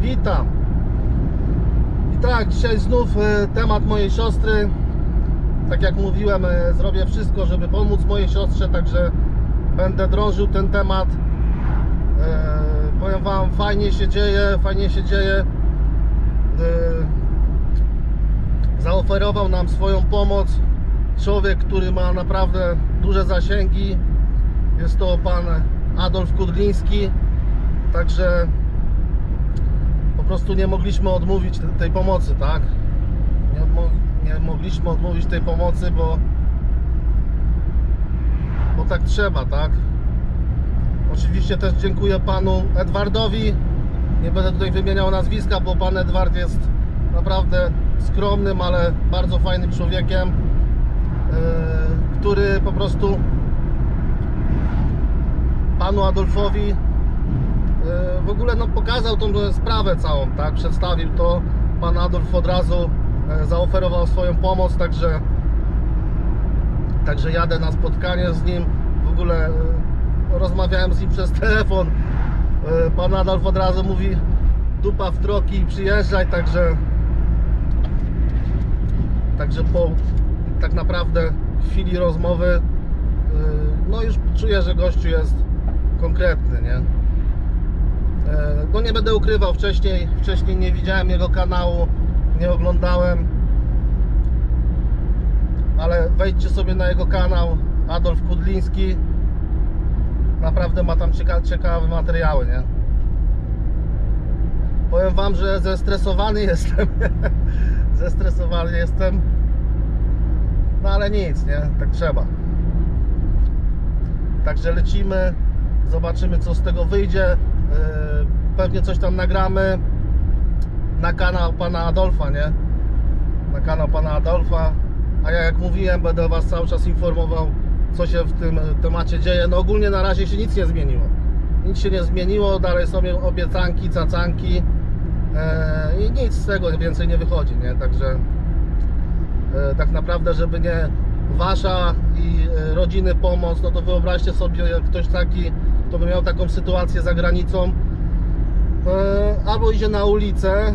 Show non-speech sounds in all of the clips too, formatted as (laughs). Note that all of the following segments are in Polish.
Witam. I tak, dzisiaj znów e, temat mojej siostry. Tak jak mówiłem, e, zrobię wszystko, żeby pomóc mojej siostrze, także będę drążył ten temat. E, powiem Wam, fajnie się dzieje, fajnie się dzieje. Zaoferował nam swoją pomoc człowiek, który ma naprawdę duże zasięgi. Jest to pan Adolf Kudliński. Także prostu nie mogliśmy odmówić te- tej pomocy, tak? Nie, odmo- nie mogliśmy odmówić tej pomocy, bo bo tak trzeba, tak? Oczywiście też dziękuję panu Edwardowi. Nie będę tutaj wymieniał nazwiska, bo pan Edward jest naprawdę skromnym, ale bardzo fajnym człowiekiem, yy, który po prostu panu Adolfowi w ogóle no, pokazał tą sprawę całą, tak? Przedstawił to. Pan Adolf od razu e, zaoferował swoją pomoc, także także jadę na spotkanie z nim. W ogóle e, rozmawiałem z nim przez telefon. E, Pan Adolf od razu mówi dupa w troki, przyjeżdżaj, także także po tak naprawdę chwili rozmowy e, no już czuję, że gościu jest konkretny, nie? E, No nie będę ukrywał, wcześniej, wcześniej nie widziałem jego kanału, nie oglądałem, ale wejdźcie sobie na jego kanał Adolf Kudliński. Naprawdę ma tam cieka ciekawe materiały, nie? Powiem wam, że zestresowany jestem. (laughs) zestresowany jestem. No ale nic, nie? Tak trzeba. Także lecimy, zobaczymy co z tego wyjdzie. Yy, Pewnie coś tam nagramy na kanał pana Adolfa, nie? Na kanał pana Adolfa. A ja jak mówiłem, będę was cały czas informował, co się w tym temacie dzieje. No ogólnie na razie się nic nie zmieniło. Nic się nie zmieniło, dalej są obiecanki, cacanki yy, i nic z tego więcej nie wychodzi, nie? Także e, tak naprawdę, żeby nie wasza i e, rodziny pomoc, no to wyobraźcie sobie, jak ktoś taki, kto by miał taką sytuację za granicą, e, albo idzie na ulicę,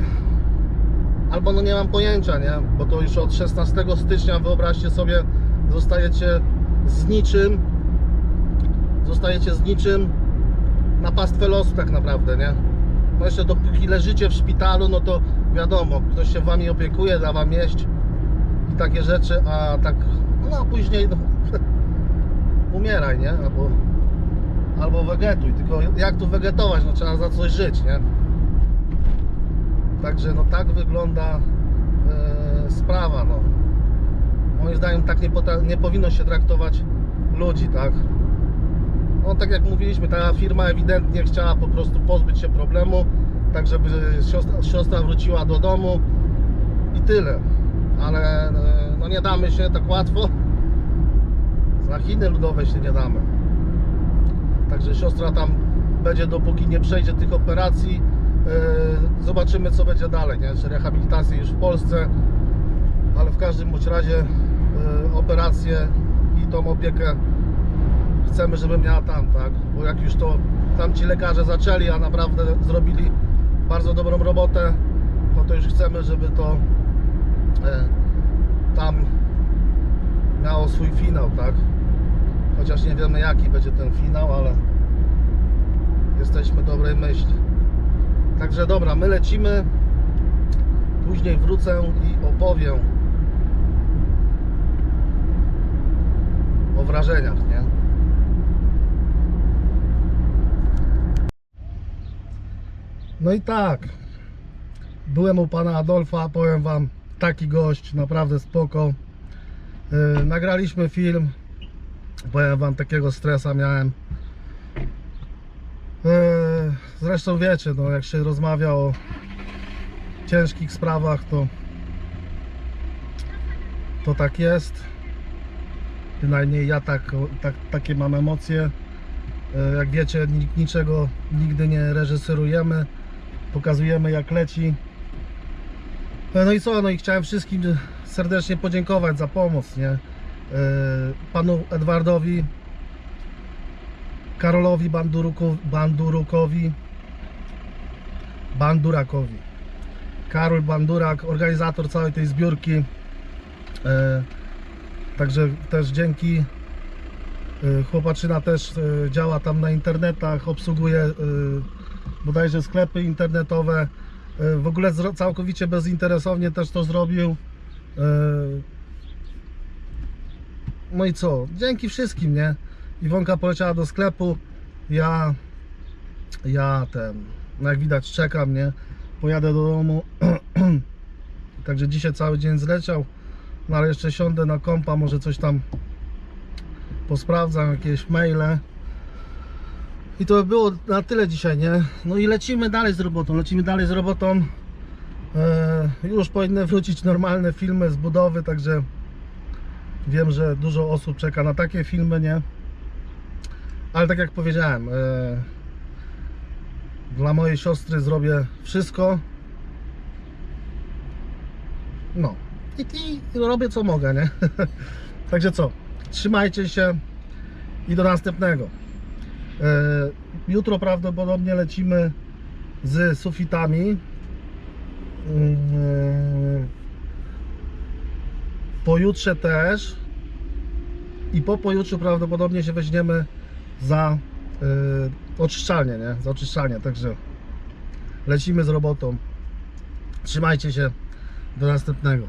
albo no nie mam pojęcia, nie? Bo to już od 16 stycznia, wyobraźcie sobie, zostajecie z niczym, zostajecie z niczym na pastwę losu tak naprawdę, nie? No jeszcze dopóki leżycie w szpitalu, no to wiadomo, ktoś się wami opiekuje, da wam jeść i takie rzeczy, a tak, no a później no, (laughs) umieraj, nie? Albo, albo wegetuj, tylko jak tu wegetować, no trzeba za coś żyć, nie? Także no tak wygląda e, sprawa, no. Moim zdaniem tak nie, nie powinno się traktować ludzi, tak? No tak jak mówiliśmy, ta firma ewidentnie chciała po prostu pozbyć się problemu, tak żeby siostra, siostra wróciła do domu i tyle. Ale e, no nie damy się tak łatwo. Za Chiny ludowe się nie damy. Także siostra tam będzie dopóki nie przejdzie tych operacji. e, Zobaczymy co będzie dalej, nie? Czy rehabilitacja już w Polsce, ale w każdym bądź razie e, operację i tą opiekę chcemy, żeby miała tam, tak? Bo jak już to tam ci lekarze zaczęli, a naprawdę zrobili bardzo dobrą robotę, no to już chcemy, żeby to e, tam miało swój finał, tak? Chociaż nie wiemy jaki będzie ten finał, ale jesteśmy dobrej myśli. Także dobra, my lecimy. Później wrócę i opowiem o wrażeniach, nie? No i tak. Byłem u pana Adolfa, powiem wam, taki gość, naprawdę spoko. Yy, nagraliśmy film. Powiem wam, takiego stresa miałem. Yy, zresztą wiecie, no, jak się rozmawia o ciężkich sprawach, to to tak jest. Bynajmniej ja tak, tak, takie mam emocje. E, Jak wiecie, ni- niczego nigdy nie reżyserujemy. Pokazujemy jak leci. E, No i co? No i chciałem wszystkim serdecznie podziękować za pomoc, nie? E, Panu Edwardowi, Karolowi Banduruku, Bandurukowi, Bandurakowi. Karol Bandurak, organizator całej tej zbiórki. E, także też dzięki. E, chłopaczyna też działa tam na internetach, obsługuje bodajże sklepy internetowe. W ogóle całkowicie bezinteresownie też to zrobił. No i co? Dzięki wszystkim, nie? Iwonka poleciała do sklepu. Ja, ja ten, no jak widać, czekam, nie? Pojadę do domu. (clears throat) Także dzisiaj cały dzień zleciał. No ale jeszcze siądę na kompa, może coś tam posprawdzam, jakieś maile. I to by było na tyle dzisiaj, nie? No i lecimy dalej z robotą, lecimy dalej z robotą. E, już powinny wrócić normalne filmy z budowy, także wiem, że dużo osób czeka na takie filmy, nie? Ale tak jak powiedziałem, e, dla mojej siostry zrobię wszystko. No. I, i robię co mogę, nie? (laughs) Także co? Trzymajcie się i do następnego. E, jutro prawdopodobnie lecimy z sufitami. Pojutrze też. I po pojutrze prawdopodobnie się weźmiemy za y, oczyszczalnię, nie? Za oczyszczalnię, także lecimy z robotą. Trzymajcie się. Do następnego.